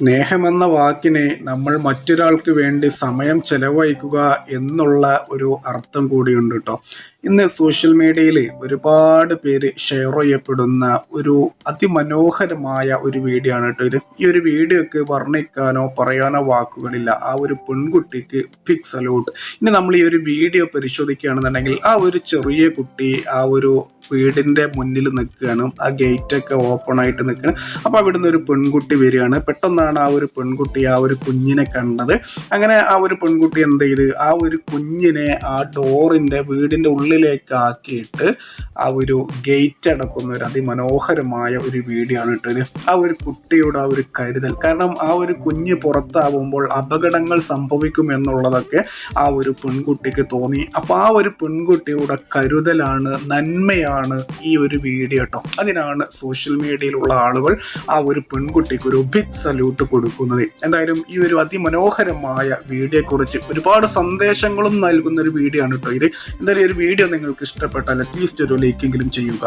സ്നേഹമെന്ന വാക്കിനെ നമ്മൾ മറ്റൊരാൾക്ക് വേണ്ടി സമയം ചെലവഴിക്കുക എന്നുള്ള ഒരു അർത്ഥം കൂടിയുണ്ട് കേട്ടോ ഇന്ന് സോഷ്യൽ മീഡിയയിൽ ഒരുപാട് പേര് ഷെയർ ചെയ്യപ്പെടുന്ന ഒരു അതിമനോഹരമായ ഒരു വീഡിയോ ആണ് കേട്ടോ ഇത്. ഈ ഒരു വീഡിയോക്ക് വർണിക്കാനോ പറയാനോ വാക്കുകളില്ല. ആ ഒരു പെൺകുട്ടിക്ക് ബിഗ് സലൂട്ട് ഇനി നമ്മൾ ഈ ഒരു വീഡിയോ പരിശോധിക്കുകയാണെന്നുണ്ടെങ്കിൽ ആ ഒരു ചെറിയ കുട്ടി ആ ഒരു വീടിന്റെ മുന്നിൽ നിൽക്കുകയാണ്. ആ ഗേറ്റ് ഒക്കെ ഓപ്പൺ ആയിട്ട് നിൽക്കുകയാണ്. അപ്പോൾ അവിടുന്ന് ഒരു പെൺകുട്ടി വരികയാണ്. പെട്ടെന്നാണ് ആ ഒരു പെൺകുട്ടി ആ ഒരു കുഞ്ഞിനെ കണ്ടത്. അങ്ങനെ ആ ഒരു പെൺകുട്ടി എന്ത് ചെയ്ത്? ആ ഒരു കുഞ്ഞിനെ ആ ഡോറിന്റെ വീടിന്റെ ഉള്ളിലേക്ക് ആക്കിയിട്ട് ആ ഒരു ഗേറ്റ് അടക്കുന്ന ഒരു അതിമനോഹരമായ ഒരു വീഡിയോ ആണ് ഇട്ടത്. ആ ഒരു കുട്ടിയുടെ ആ ഒരു കരുതൽ. കാരണം ആ ഒരു കുഞ്ഞ് പുറത്താവുമ്പോൾ അപകടങ്ങൾ സംഭവിക്കും എന്നുള്ളതൊക്കെ ആ ഒരു പെൺകുട്ടിക്ക് തോന്നി. അപ്പൊ ആ ഒരു പെൺകുട്ടിയുടെ കരുതലാണ് നന്മയാണ് ഈ ഒരു വീഡിയോ കേട്ടോ. അതിനാണ് സോഷ്യൽ മീഡിയയിലുള്ള ആളുകൾ ആ ഒരു പെൺകുട്ടിക്ക് ഒരു ബിഗ് സല്യൂട്ട് കൊടുക്കുന്നത്. എന്തായാലും ഈ ഒരു അതിമനോഹരമായ വീഡിയോയെക്കുറിച്ച് ഒരുപാട് സന്ദേശങ്ങളും നൽകുന്ന ഒരു വീഡിയോ ആണ് കേട്ടോ ഇത്. എന്തായാലും ഈ ഒരു വീഡിയോ നിങ്ങൾക്ക് ഇഷ്ടപ്പെട്ടാൽ അറ്റ്ലീസ്റ്റ് ഒരു ലൈക്കെങ്കിലും ചെയ്യുക.